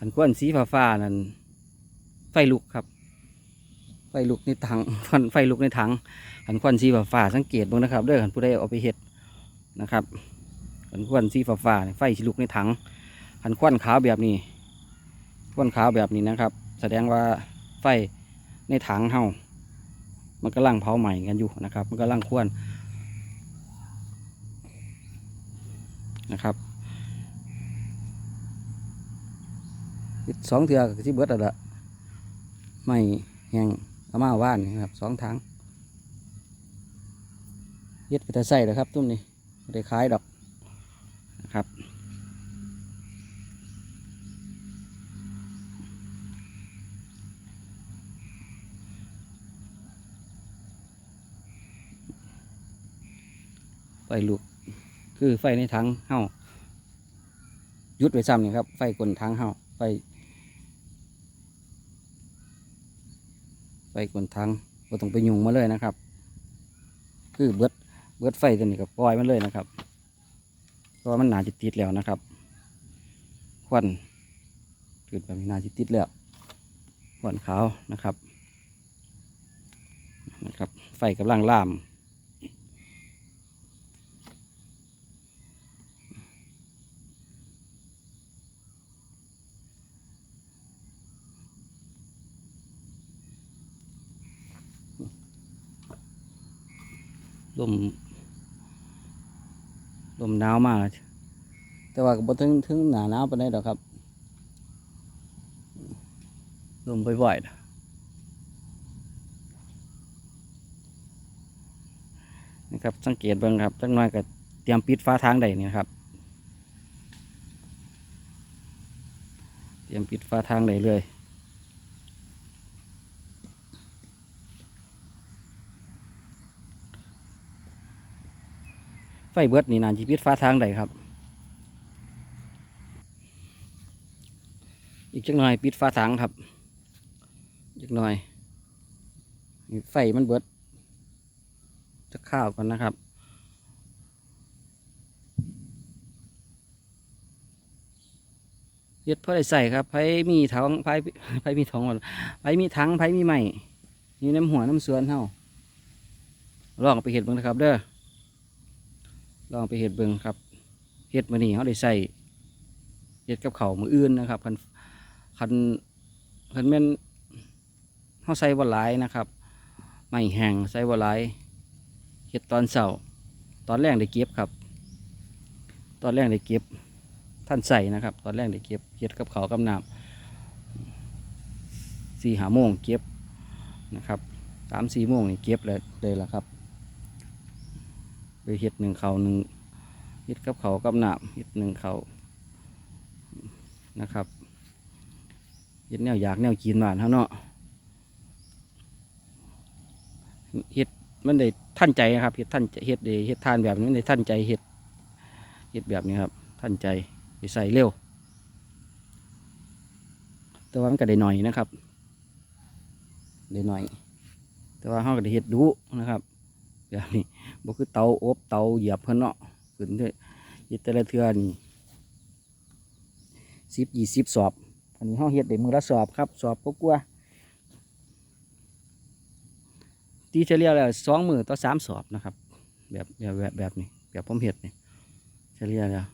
หันควันสีฟ้าฟ้านั่นไฟลุกครับ ไฟลุกในถังฟันไฟลุกในถังหันควันสีฟ้าฟ้าสังเกตบ้างนะครับเด้อหันผู้ใดเอาไปเฮ็ดนะครับหันควันสีฟ้าฟ้าไฟลุกในถังหันควันขาวแบบนี้ควันขาวแบบนี้นะครับ แสดงว่าไฟในถังเฮามันกำลังเผาใหม่กันอยู่นะครับ มันกำลังควนนะครับอีก สองเทือกที่เบิดอะละไม่แห้งเอามาว่านครับสองถังเย็ดไปแต่ใส่เลยครับ ตุ้มนี่ไม่ได้ขายดอกนะครับไฟลุกคือไฟในถังเฮายุดไว้ซ้ำนี่ครับ ไฟกลนถังเฮาไฟ ฟกนทังก็ต้องไปยุงมาเลยนะครับ คือเบิดเบิดไฟตัวนี้ก็ปล่อยมันเลยนะครับ เพราะว่ามันหนาจิติดแล้วนะครับ ควันเกิดแบบนี้หนาจิติดแล้วควันขาวนะครับนะครับ ไฟกำลังล่าม ลมลมหนาวมาก แต่ว่าก็บ่ถึงถึงหนาหนาวปานใดดอกครับ ลมบ่อยๆนะครับ สังเกตเบิ่งครับจักหน่อยก็เตรียมปิดฟ้าทางใดนี่นครับ เตรียมปิดฟ้าทางใดเลย ฟเบิดนี่นานจีพิษฟ้าทางใดครับ อีกจักหน่อยปิดฟ้าทางครับอีกจักหน่อยไฟมันเบิดจะข้าวก่อนนะครับเฮ็ดเพราะได้ใส่ครับไผมีถังไผไผมีถังหมดไผมีถังไผมีไม้อยู่น้ำหัวน้ำสวนเฮาลองไปเห็ดเบิ่งนะครับเด้อ ลองไปเห็ดเบิงครับเห็ดมานี่เขาได้ใส่เห็ดกับเขามืออื่นนะครับคันคันคันแม่นเขาใส่บหลายนะครับไม่แห้งใส่บหลายเห็ดตอนเสาร์ตอนแรกได้เก็บครับ ตอนแรกได้เก็บท่านใส่นะครับ ตอนแรกได้เก็บเห็ดกับเขากับน้ำสี่หาโมงเก็บนะครับสามสี่โมงนี่เก็บเลยเลยละครับ ไปเห็ดหนึ่งเขาหนึ่งเห็ดกับเขากับหนามเห็ดหนึ่งเขานะครับเห็ดแนวอยากแนวกินบ้านเขาเนาะเห็ดมันได้ท่านใจครับเห็ดท่านเห็ดได้เห็ดทานแบบนี้มันได้ท่านใจเห็ดเห็ดแบบนี้ครับ ท่านใจไปใส่เร็ว แต่ว่ามันก็ได้หน่อยนะครับได้หน่อย แต่ว่าเขาก็ได้เห็ดดุนะครับ แบบนี้บ่คือเตาอบเตาเหยียบเพิ่นเนาะขึ้นเด้อเฮ็ดแต่ละเทื่อนี่สิบยี่สิบสอบ อันนี้เฮาเฮ็ดได้มือละสอบครับสอบก็กลัวตีเฉลี่ยแล้วสองมือต่อสามสอบนะครับ แบบแบบแบบแบบนี้แบบผมเฮ็ดนี่เฉลี่ยแล้ว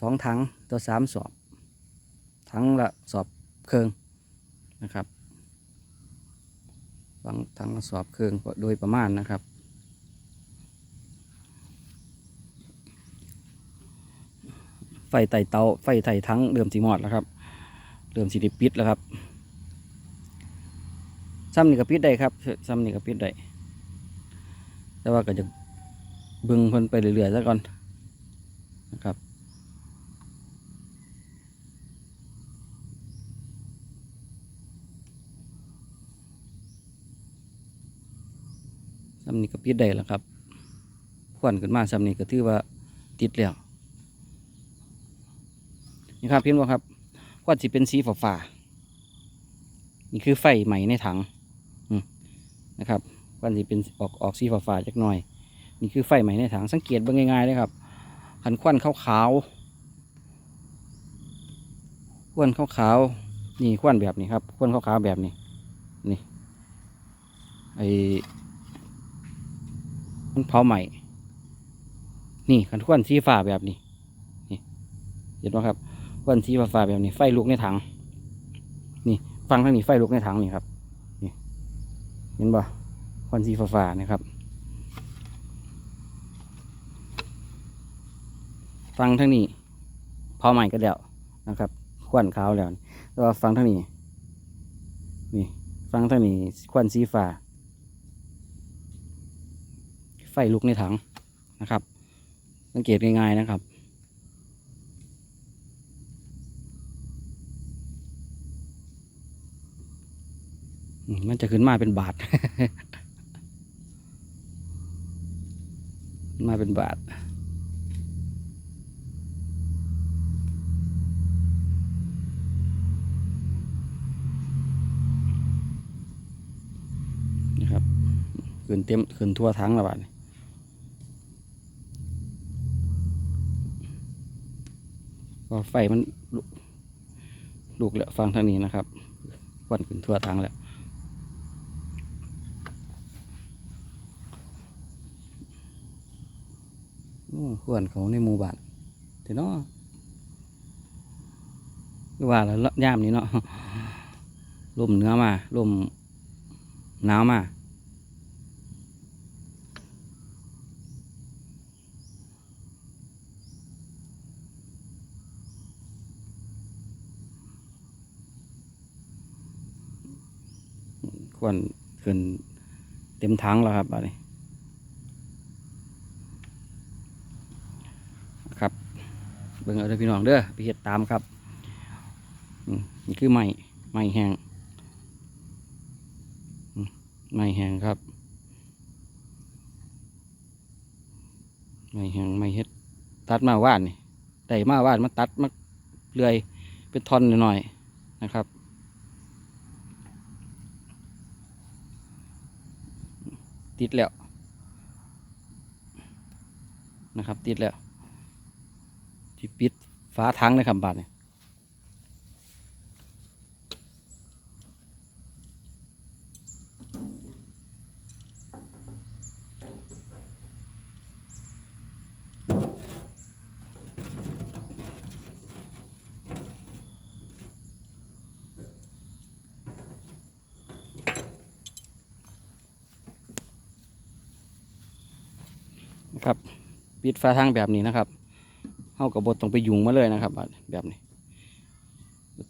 สองถังต่อสามสอบถังละสอบเครื่องนะครับ ฟังทางสอบเครื่องโดยประมาณนะครับ ไฟไต่เตาไฟไต่ทั้งเริ่มสีมอดแล้วครับเริ่มสีดิปิดแล้วครับซ้ำนี่ก็ปิดได้ครับซ้ำนี่ก็ปิดได้แต่ว่าก็จะเบึงเพิ่นไปเรื่อยๆซะก่อนนะครับ ซ้ำนี้ก็ปิดได้แล้วครับควันขึ้นมาซ้ำนี้ก็ถือว่าติดแล้วนี่ครับเห็นว่าครับควันสิเป็นสีฟ้าๆนี่คือไฟใหม่ในถังนะครับควันสิเป็นออกออกสีฟ้าๆจักหน่อย นี่คือไฟใหม่ในถังสังเกตเบิ่งง่ายๆเลยครับหันควันขาวควนขาวๆนี่ควนแบบนี้ครับควนขาวๆแบบนี้นี่ไอ มันเผาใหม่ นี่ขันควนสีฟ้าแบบนี้ นี่ เห็นไหมครับควนสีฟ้าแบบนี้ ไฟลุกในถัง นี่ฟังทางนี้ไฟลุกในถังนี่ครับ นี่ เห็นบ่ควันสีฟ้าๆนะครับ ฟังทางนี้เผาใหม่ก็แล้วนะครับควันขาวแล้วแต่ว่าฟังทางนี้ นี่ ฟังทางนี้ควันสีฟ้า ฟลุกในถังนะครับ สังเกตง่ายๆนะครับมมันจะขึ้นมาเป็นบาท มาเป็นบาทนะครับขึ้นเต็มขึ้นทั่วทั้งแล้วบาท ก็ไฟมันลุกลุกแล้วฟังทางนี้นะครับควันขึ้นทั่วทั้งแล้วอ้เพื่อนเขาในหมู่บ้านแต่เนาะคือว่าแล้วย่ามนี้เนาะลมเนื้อมาลมหนาวมา ควรขึ้นเต็มถังแล้วครับอันนี้ครับ เบิ่งเอาเด้อพี่น้องเด้อไปเฮ็ดตามครับอืมนี่คือไม้ไม้แห้งอืมไม้แห้งครับไม้แห้งไม้เฮ็ดตัดมาว่านนี่ได้มาว่านมาตัดมาเลื่อยเป็นท่อนหน่อยๆนะครับ ติดแล้วนะครับ ติดแล้วที่ปิดฝาถังในคำบาทเนี่ย ครับปิดฝาถังแบบนี้นะครับเฮากับบทต้องไปยุงมาเลยนะครับแบบนี้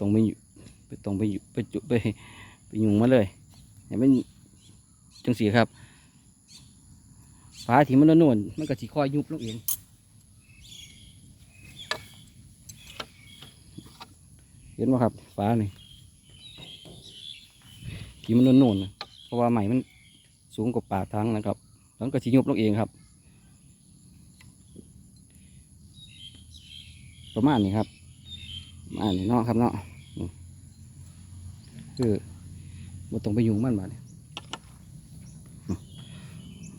ต้องไปยุไปต้องไปยุไปจุไปไปยุงมาเลยเห็นมันจังสีครับฝาที่มันนุ่นๆมันก็สิคอยยุบลงเองเห็นไหมครับฝานี่ที่มันนุ่นๆน่ะเพราะว่าใหม่มันสูงกว่าปากทางนะครับแล้วก็สิยุบลงเองครับ ประมาณนี้ครับประมานี้เนาะครับเนาะคือบ่ตรงไปยุงมันบาดนี้อืม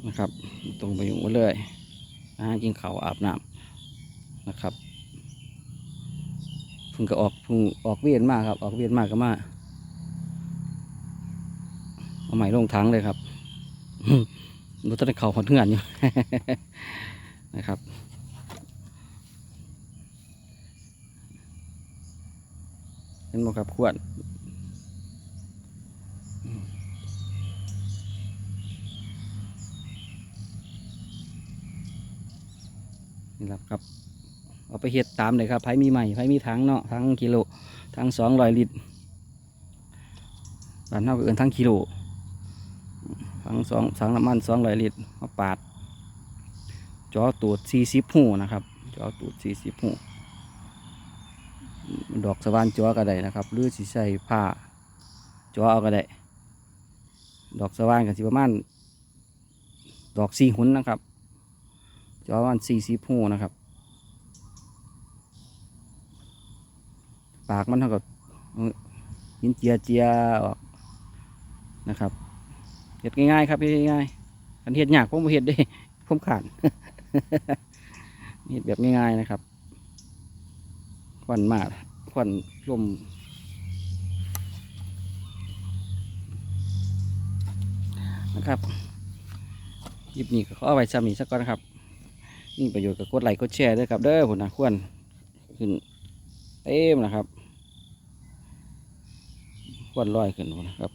นะครับ ตรงไปยุงมันเลยอาหารกินเขาอาบน้ำนะครับพิ่งก็ออกพิ่งออกเวียนมากครับ ออกเวียนมากก็มาเอาใหม่ลงถังเลยครับรถต้นเขาหดเงื่อนอยู่นะครับ ห็นไหมครับขวดนี่แหละครับ เอาไปเฮ็ดตามเลยครับไผมีใหม่ไผมีถังเนาะถังกิโลถังสองร้อยลิตรบ้านเท่ากับเอินทั้งกิโลถังสองถังน้ำมันสองร้อยลิตรเอาปาดจอตูดสี่สิบหูนะครับจอตูดสี่สิบหู ดอกสว่านจัวก็ได้นะครับ หรือสิใส่ผ้าจัวเอาก็ได้ ดอกสว่านก็สิประมาณดอกสี่หุนนะครับจัวประมาณสี่สิบหูนะครับ ปากมันเท่ากับเหินเจียเจียออกนะครับเห็ดง่ายๆครับเฮ็ดง่ายๆอันเห็ดยากผมเห็ดได้ผมขาดเห็ดแบบง่ายๆนะครับควันมาก ควันลมนะครับคลิปนี้ก็ขอเอาไว้ซ้ำนี้สักก่อนนะครับนี่ประโยชน์กับกดไลค์กดแชร์ด้วยครับเด้อผมนะควรขึ้นเต็มนะครับควันลอยขึ้นพุ่นนะครับ